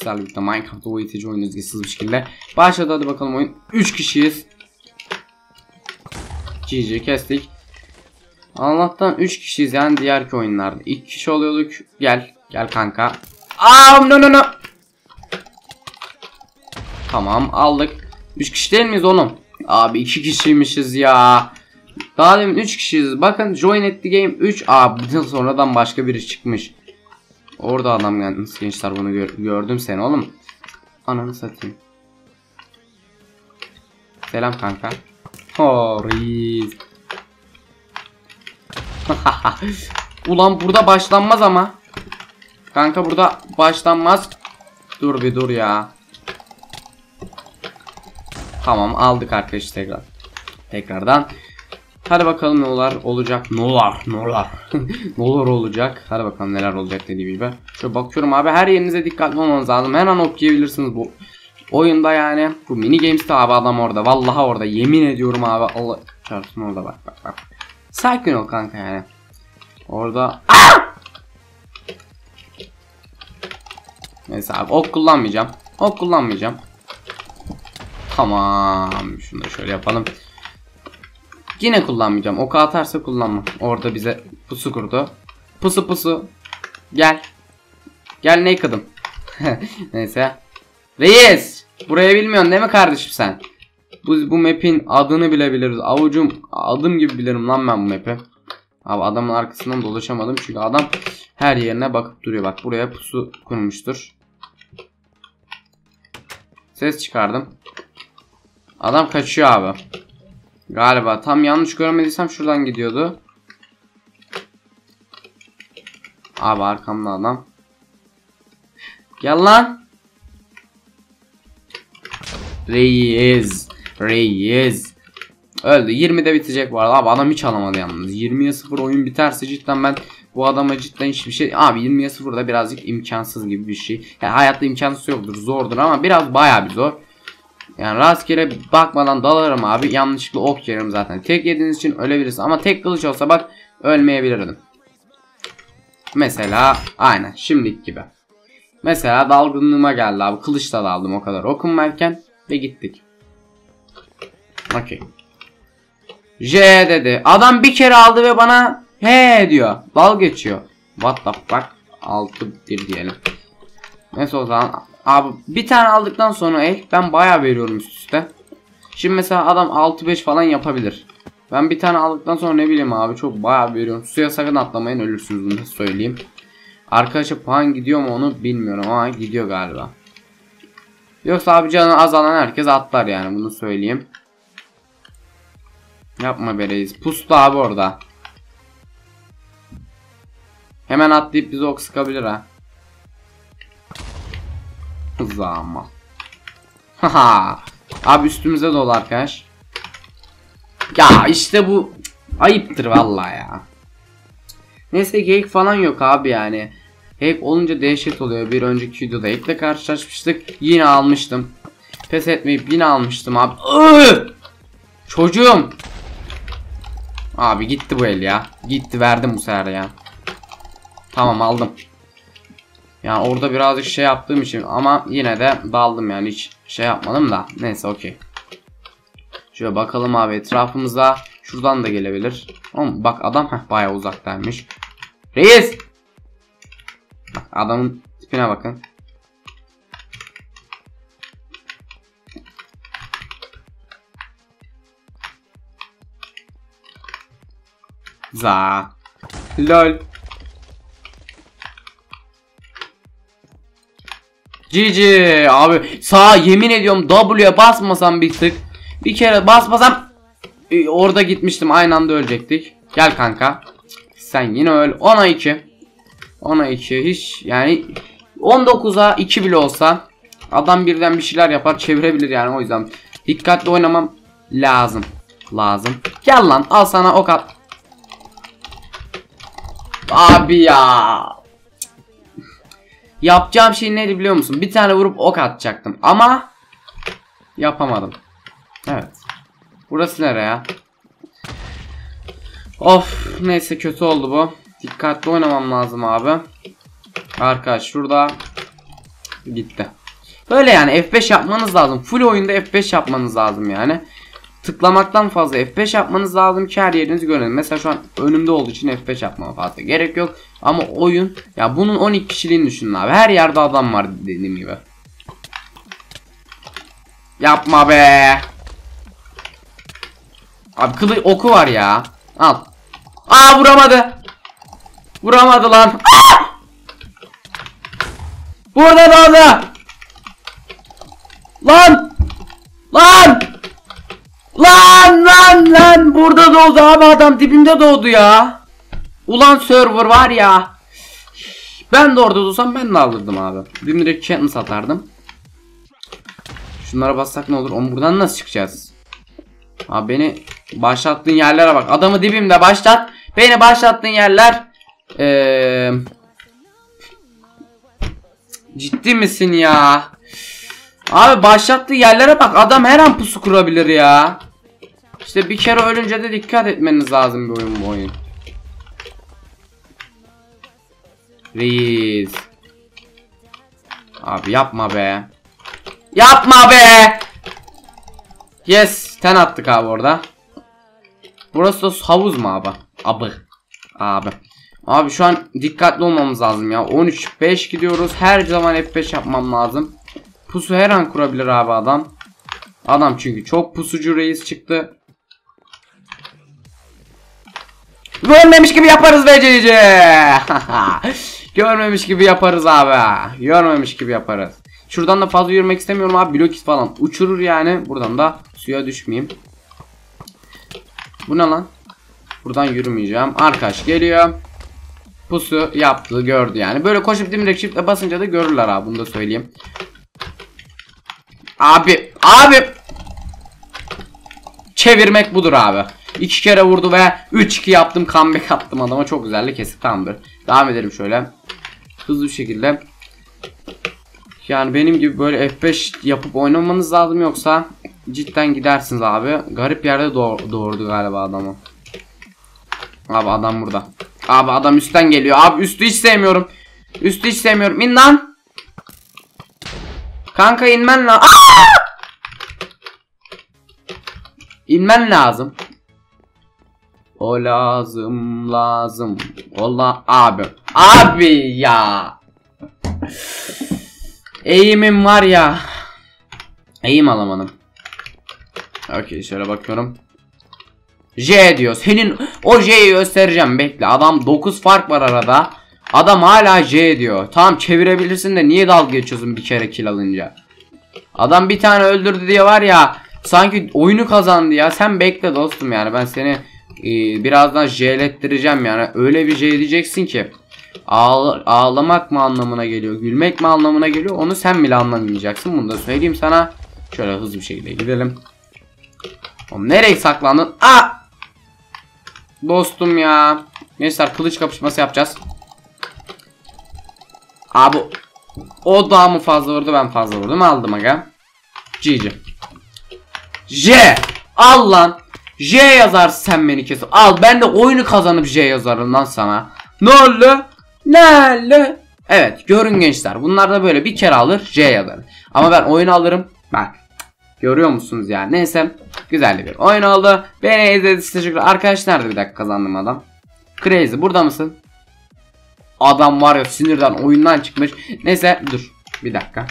sizlerle birlikte Minecraft OYTC oyunu hızlı bir şekilde. Başladı hadi bakalım oyun. 3 kişiyiz. GG kestik. Allah'tan 3 kişiyiz yani diğerki oyunlarda. 2 kişi oluyorduk. Gel. Gel kanka. Aa no no no. Tamam aldık. 3 kişi değil miyiz oğlum? Abi 2 kişiymişiz ya. Daha demin 3 kişiyiz. Bakın join the game 3. Aa sonradan başka biri çıkmış. Orada adam gelmiş gençler bunu gör gördüm seni oğlum. Ananı satayım. Selam kanka. Reis. Ulan burada başlanmaz ama. Kanka burada başlanmaz. Dur bir dur ya. Tamam aldık arkadaş tekrar. Tekrardan. Hadi bakalım ne olar olacak. Ne olar ne olar. ne olur olacak. Hadi bakalım neler olacak dediğim gibi. Şöyle bakıyorum abi her yerinize dikkatli olmanız lazım. Her an okuyabilirsiniz bu oyunda yani. Bu mini games'te abi adam orada. Vallahi orada. Yemin ediyorum abi. Allah çarpsın orada bak bak bak. Sakin ol kanka yani. Orada. Neyse abi ok kullanmayacağım. Ok kullanmayacağım. Tamam. Şunu da şöyle yapalım. Yine kullanmayacağım. Oku atarsa kullanmam. Orada bize pusu kurdu. Pusu pusu. Gel. Gel naked'ım. Neyse. Reis. Burayı bilmiyorsun değil mi kardeşim sen? Bu, bu map'in adını bile biliriz. Avucum adım gibi bilirim lan ben bu map'i. Abi adamın arkasından dolaşamadım çünkü adam her yerine bakıp duruyor. Bak buraya pusu kurmuştur. Ses çıkardım. Adam kaçıyor abi. Galiba tam yanlış görmediysem şuradan gidiyordu. Abi arkamda adam. Gel lan. Reis. Reis. Öldü. 20'de bitecek bu arada. Abi adam hiç alamadı yalnız. 20'ye 0 oyun biterse cidden ben bu adama cidden hiçbir şey... Abi 20'ye 0 da birazcık imkansız gibi bir şey. Yani hayatta imkansız yoktur. Zordur ama biraz bayağı bir zor. Yani rastgele bakmadan dalarım abi. Yanlışlıkla ok yerim zaten. Tek yediğiniz için ölebilirsiniz. Ama tek kılıç olsa bak ölmeyebilirdim. Mesela aynen şimdiki gibi. Mesela dalgınlığıma geldi abi. Kılıçla daldım o kadar okum verken ve gittik. Okey. J dedi. Adam bir kere aldı ve bana he diyor. Dal geçiyor. What the fuck? 6 1 diyelim. Neyse o zaman Abi bir tane aldıktan sonra el ben bayağı veriyorum üst üste. Şimdi mesela adam 6-5 falan yapabilir. Ben bir tane aldıktan sonra ne bileyim abi çok bayağı veriyorum. Suya sakın atlamayın ölürsünüz bunu söyleyeyim. Arkadaşa puan gidiyor mu onu bilmiyorum ama gidiyor galiba. Yoksa abi canı azalan herkes atlar yani bunu söyleyeyim. Yapma bereyiz. Pustu abi orada. Hemen atlayıp bizi ok sıkabilir ha. Zama. Haha. Abi üstümüze dolu arkadaş. Ya işte bu ayıptır vallahi ya. Neyse geyik falan yok abi yani. Hack olunca dehşet oluyor. Bir önceki videoda hackle karşılaşmıştık. Yine almıştım. Pes etmeyip yine almıştım abi. Iıı! Çocuğum. Abi gitti bu el ya. Gitti verdim bu sefer ya. Tamam aldım. Yani orada birazcık şey yaptığım için ama yine de daldım yani hiç şey yapmadım da. Neyse okey. Şöyle bakalım abi etrafımıza. Şuradan da gelebilir. Oğlum bak adam heh, bayağı uzaktaymış. Reis! Bak adamın tipine bakın. Za. Lol. GG abi sağ yemin ediyorum W'ye basmasam bir tık bir kere basmasam e, orada gitmiştim aynı anda ölecektik. Gel kanka. Sen yine öl. 10'a 2. 10'a 2 hiç yani 19'a 2 bile olsa adam birden bir şeyler yapar çevirebilir yani o yüzden dikkatli oynamam lazım. Lazım. Gel lan al sana ok at. Abi ya. Yapacağım şey neydi biliyor musun? Bir tane vurup ok atacaktım ama yapamadım. Evet. Burası nereye? Of neyse kötü oldu bu. Dikkatli oynamam lazım abi. Arkadaş şurada gitti. Böyle yani F5 yapmanız lazım. Full oyunda F5 yapmanız lazım yani. Tıklamaktan fazla F5 yapmanız lazım ki her yerinizi görelim. Mesela şu an önümde olduğu için F5 yapmama fazla gerek yok. Ama oyun ya bunun 12 kişiliğini düşünün abi. Her yerde adam var dediğim gibi. Yapma be. Abi kılı oku var ya. Al. Aa vuramadı. Vuramadı lan. Aa! Burada doğdu. Lan. Lan. Lan lan lan. Burada doğdu abi adam dibimde doğdu ya. Ulan server var ya. Ben de orada dursam ben de alırdım abi. Bir direkt Chat'ını satardım. Şunlara bassak ne olur? Oğlum buradan nasıl çıkacağız? Abi beni başlattığın yerlere bak. Adamı dibimde başlat. Beni başlattığın yerler. Ee, ciddi misin ya? Abi başlattığı yerlere bak. Adam her an pusu kurabilir ya. İşte bir kere ölünce de dikkat etmeniz lazım bir oyun bu oyun. Reis. Abi yapma be. Yapma be. Yes. Ten attık abi orada. Burası da havuz mu abi? Abi. Abi. Abi şu an dikkatli olmamız lazım ya. 13-5 gidiyoruz. Her zaman F5 yapmam lazım. Pusu her an kurabilir abi adam. Adam çünkü çok pusucu reis çıktı. Görmemiş gibi yaparız BCC. Görmemiş gibi yaparız abi. Görmemiş gibi yaparız. Şuradan da fazla yürümek istemiyorum abi. Blokis falan uçurur yani. Buradan da suya düşmeyeyim. Bu ne lan? Buradan yürümeyeceğim. Arkadaş geliyor. Pusu yaptı gördü yani. Böyle koşup dimdirek shift'e basınca da görürler abi. Bunu da söyleyeyim. Abi. Abi. Çevirmek budur abi. İki kere vurdu ve 3-2 yaptım. Comeback attım adama. Çok güzeldi kesip tamamdır. Devam edelim şöyle. Hızlı bir şekilde. Yani benim gibi böyle F5 yapıp oynamanız lazım yoksa cidden gidersiniz abi. Garip yerde doğ doğurdu galiba adamı. Abi adam burada. Abi adam üstten geliyor. Abi üstü hiç sevmiyorum. Üstü hiç sevmiyorum. İn lan. Kanka inmen lazım. İnmen lazım. O lazım lazım. Ola abi. Abi ya. Eğimim var ya. Eğim alamadım. Okey şöyle bakıyorum. J diyor. Senin o J'yi göstereceğim. Bekle. Adam 9 fark var arada. Adam hala J diyor. Tamam çevirebilirsin de niye dalga geçiyorsun bir kere kill alınca? Adam bir tane öldürdü diye var ya. Sanki oyunu kazandı ya. Sen bekle dostum yani. Ben seni e, birazdan J'lettireceğim yani. Öyle bir J diyeceksin ki. Ağla, ağlamak mı anlamına geliyor? Gülmek mi anlamına geliyor? Onu sen bile anlamayacaksın. Bunu da söyleyeyim sana. Şöyle hızlı bir şekilde gidelim. Oğlum nereye saklandın? Aa! Dostum ya. Gençler kılıç kapışması yapacağız. Abi o daha mı fazla vurdu ben fazla vurdum aldım aga. GG. J. Al lan. J yazar sen beni kes. Al ben de oyunu kazanıp J yazarım lan sana. Ne oldu? Ne oldu? Evet görün gençler. Bunlar da böyle bir kere alır J yazar. Ama ben oyunu alırım. Bak. Görüyor musunuz yani? Neyse. Güzel bir oyun oldu. Beni izlediğiniz teşekkürler. Arkadaş nerede bir dakika kazandım adam. Crazy burada mısın? Adam var ya sinirden oyundan çıkmış. Neyse dur. Bir dakika.